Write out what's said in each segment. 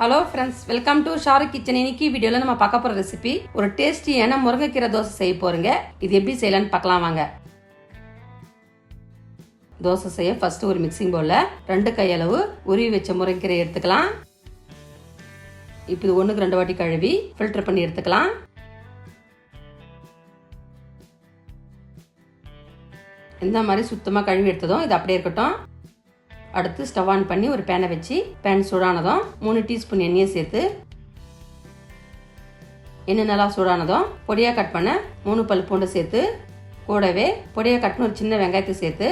Hello friends welcome to Shar kitchen இன்னைக்கு வீடியோவில் நம்ம பார்க்க போகிற ரெசிபி ஒரு டேஸ்டியான முருங்கைக்கீரை தோசை செய்ய போகிறீங்க இது எப்படி செய்யலாம்னு பார்க்கலாம் வாங்க. தோசை செய்ய ஃபர்ஸ்ட் ஒரு மிக்சிங் பவுலில் ரெண்டு கையளவு உருவி வச்ச முருங்கைக்கீரை எடுத்துக்கலாம். இப்போ இது ஒன்றுக்கு ரெண்டு வாட்டி கழுவி ஃபில்டர் பண்ணி எடுத்துக்கலாம். இந்த மாதிரி சுத்தமாக கழுவி எடுத்ததும் இது அப்படியே இருக்கட்டும். அடுத்து ஸ்டவ் ஆன் பண்ணி ஒரு பேனை வச்சு பேன் சூடானதும் மூணு டீஸ்பூன் எண்ணெயை சேர்த்து எண்ணெய் நல்லா சூடானதும் பொடியாக கட் பண்ண மூணு பல் பூண்டு சேர்த்து கூடவே பொடியாக கட்டின ஒரு சின்ன வெங்காயத்தை சேர்த்து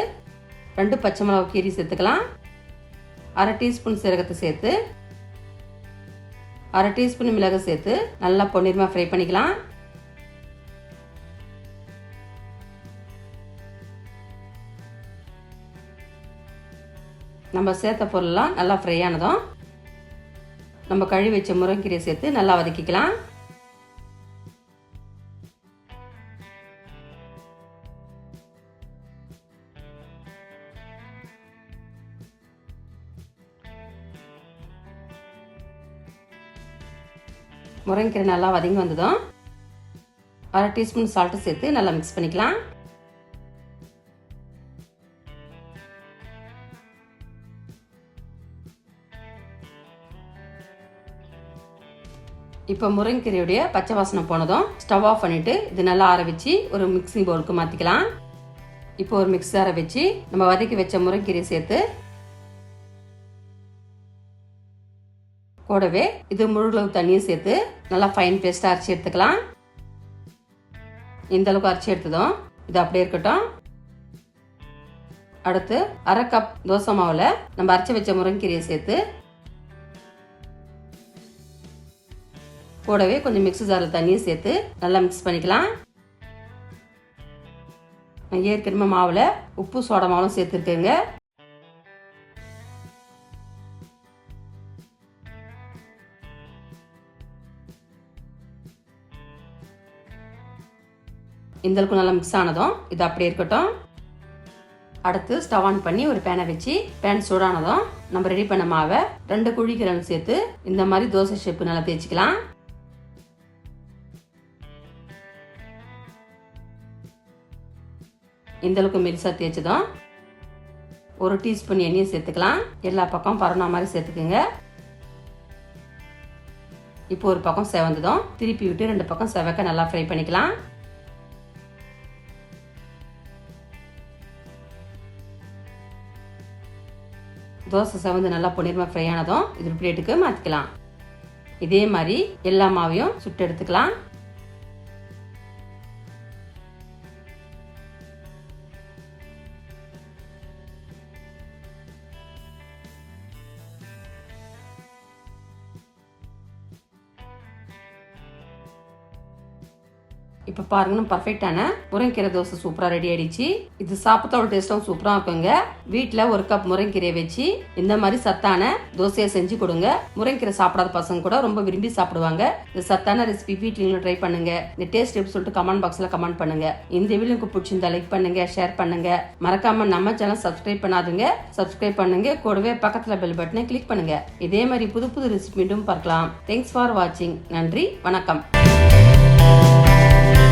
ரெண்டு பச்சை மிளகா கீரி சேர்த்துக்கலாம். அரை டீஸ்பூன் சீரகத்தை சேர்த்து அரை டீஸ்பூன் மிளகு சேர்த்து நல்லா பொன்னிறமாக ஃப்ரை பண்ணிக்கலாம். நம்ம சேர்த்த பொருள்லாம் நல்லா ஃப்ரை ஆனதும் நம்ம கழுவி வச்ச முருங்கீரையை சேர்த்து நல்லா வதக்கிக்கலாம். முருங்கைக்கீரை நல்லா வதங்கி வந்ததும் அரை டீஸ்பூன் சால்ட்டு சேர்த்து நல்லா மிக்ஸ் பண்ணிக்கலாம். இப்போ முருங்கீரையுடைய பச்சை வாசனை போனதும் ஸ்டவ் ஆஃப் பண்ணிட்டு இது நல்லா ஆற வச்சு ஒரு மிக்சிங் பவுலுக்கு மாற்றிக்கலாம் இப்போ ஒரு மிக்ஸ் ஆற வச்சு நம்ம வதக்கி வச்ச முருங்கீரையை சேர்த்து கூடவே இது முழுளவு தண்ணியும் சேர்த்து நல்லா ஃபைன் பேஸ்ட்டாக அரைச்சி எடுத்துக்கலாம். இந்த அளவுக்கு அரைச்சி எடுத்ததும் இது அப்படியே இருக்கட்டும். அடுத்து அரை கப் தோசை மாவில் நம்ம அரைச்சி வச்ச முருங்கீரையை சேர்த்து கூடவே கொஞ்சம் மிக்ஸி ஜாரில் தண்ணியும் சேர்த்து நல்லா மிக்ஸ் பண்ணிக்கலாம். ஏற்கனவே மாவில் உப்பு சோடா மாவும் சேர்த்துருக்கேங்க. இந்த அளவுக்கு நல்லா மிக்ஸ் ஆனதும் இது அப்படியே இருக்கட்டும். அடுத்து ஸ்டவ் ஆன் பண்ணி ஒரு பேனை வச்சு பேன் சூடானதும் நம்ம ரெடி பண்ண மாவை ரெண்டு குழிக்கிழங்கு சேர்த்து இந்த மாதிரி தோசை ஷேப்பு நல்லா தேய்ச்சிக்கலாம். இந்தளவுக்கு மெலிசாக தேய்ச்சதும் ஒரு டீஸ்பூன் எண்ணெயும் சேர்த்துக்கலாம். எல்லா பக்கம் பரவுன மாதிரி சேர்த்துக்குங்க. இப்போ ஒரு பக்கம் செவந்ததும். திருப்பி விட்டு ரெண்டு பக்கம் செவக்க நல்லா ஃப்ரை பண்ணிக்கலாம். தோசை செவந்து நல்லா பொன்னிறமா ஃப்ரை ஆனதும் இது பிளேட்டுக்கு மாற்றிக்கலாம் இதே மாதிரி எல்லா மாவையும் சுட்டு எடுத்துக்கலாம். இப்போ பாருங்கன்னு பர்ஃபெக்டான முருங்கீரை தோசை சூப்பராக ரெடி ஆயிடுச்சு. இது சாப்பிட்டோட டேஸ்ட்டும் சூப்பராக இருக்குங்க. வீட்டில் ஒரு கப் முருங்கீரையை வச்சு இந்த மாதிரி சத்தான தோசையை செஞ்சு கொடுங்க. முருங்கீரை சாப்பிடாத பசங்க கூட ரொம்ப விரும்பி சாப்பிடுவாங்க. இந்த சத்தான ரெசிபி வீட்டில் ட்ரை பண்ணுங்க. இந்த டேஸ்ட் எப்படி சொல்லிட்டு கமெண்ட் பாக்ஸில் கமெண்ட் பண்ணுங்க. இந்த வீடியோ உங்களுக்கு பிடிச்சிருந்தா லைக் பண்ணுங்க ஷேர் பண்ணுங்க. மறக்காம நம்ம சேனல் சப்ஸ்கிரைப் பண்ணாதுங்க. சப்ஸ்கிரைப் பண்ணுங்க. கூடவே பக்கத்தில் பெல் பட்டனை கிளிக் பண்ணுங்க. இதே மாதிரி புது புது ரெசிபி மீண்டும் பார்க்கலாம். தேங்க்ஸ் ஃபார் வாட்சிங் நன்றி வணக்கம். Thank you.